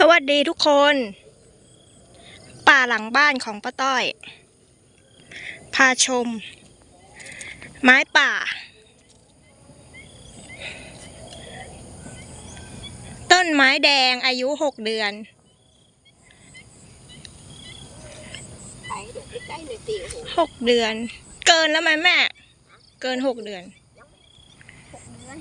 สวัสดีทุกคน ป่าหลังบ้านของป้าต้อย พาชม ไม้ป่า ต้นไม้แดงอายุหกเดือนหกเดือน เกินแล้วไหมแม่ เกินหกเดือน หกเดือน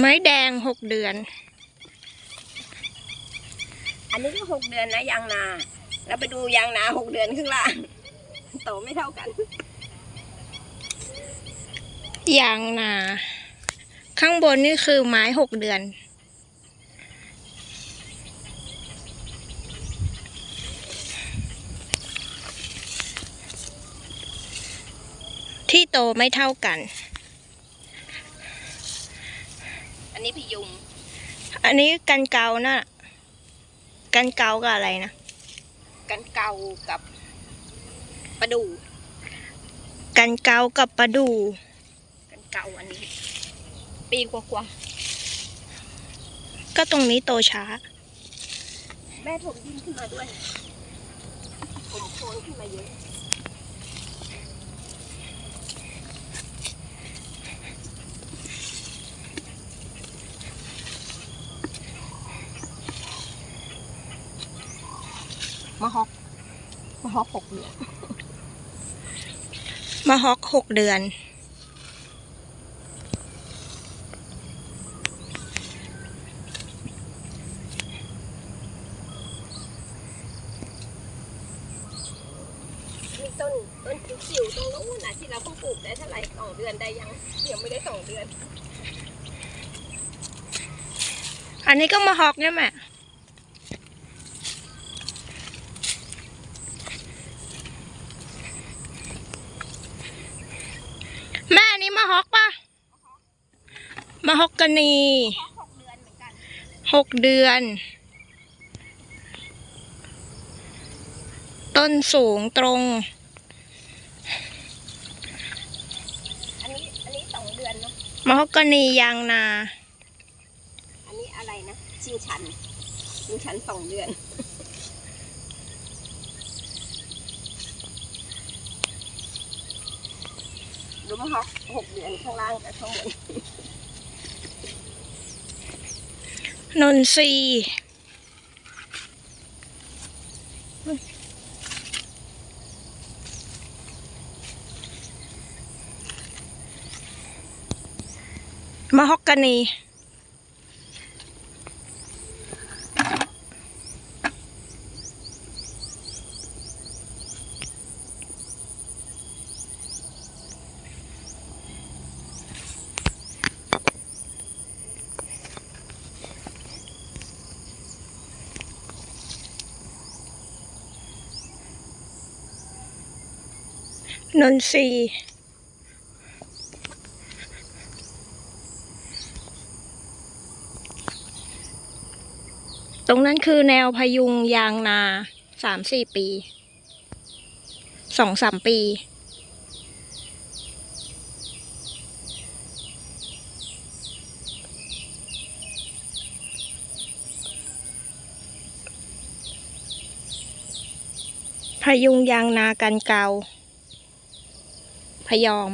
ไม้แดงหกเดือน อันนี้ก็หกเดือนนะยางนา แล้วไปดูยางนาหกเดือนข้างล่างโตไม่เท่ากัน ยางนา ข้างบนนี่คือไม้หกเดือน ที่โตไม่เท่ากัน อั นนี้พยุง อันนี้กันเกาน่ะ กันเกากับอะไรนะ กันเกากับประดู กันเกากับปลาดู กันเกาอันนี้ ปีกว่าก็ตรงนี้โตช้าๆแม่ถมดินขึ้นมาด้วยผมโคนขึ้นมาเยอะ มะฮอกมะฮอกหกเดือนมาฮอกหกเดือน มีต้นต้นจิ๋วๆตรงนู้นน่ะที่เราเพิ่งปลูกได้เท่าไหร่สองเดือนได้ยังยังไม่ได้สองเดือน อันนี้ก็มาฮอกเนี่ยแม่ แม่อันนี้มาฮอกปะ มาฮอกกานีหกเดือนเหมือนกันหกเดือน ต้นสูงตรง อันนี้อันนี้สองเดือนเนาะมาฮอกกานียางนา อันนี้อะไรนะชิงชันชิงชันสองเดือน ดูมะฮอกหกเดือนข้างล่างกับข้างบน นนทรีมาฮอกกานี นนทรีตรงนั้นคือแนวพยุงยางนาสามสี่ปีสองสามปี พยุงยางนากันเก่า พยอม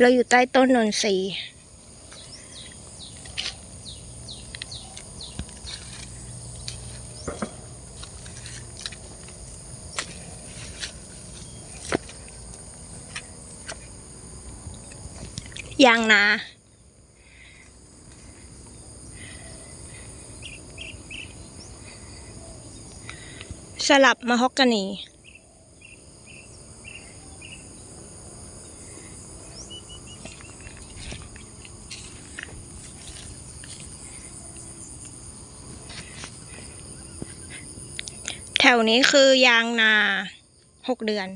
เราอยู่ใต้ต้นนนทรีย์ยางนา สลับมาฮอกกานี แถวนี้คือยางนาหกเดือน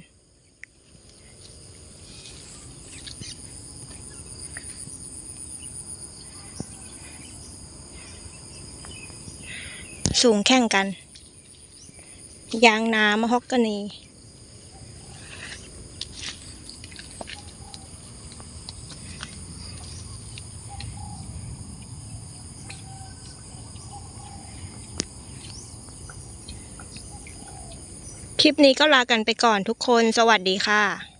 สูงแข่งกัน ยางนามฮอกกานีคลิปนี้ก็ลากันไปก่อนทุกคน สวัสดีค่ะ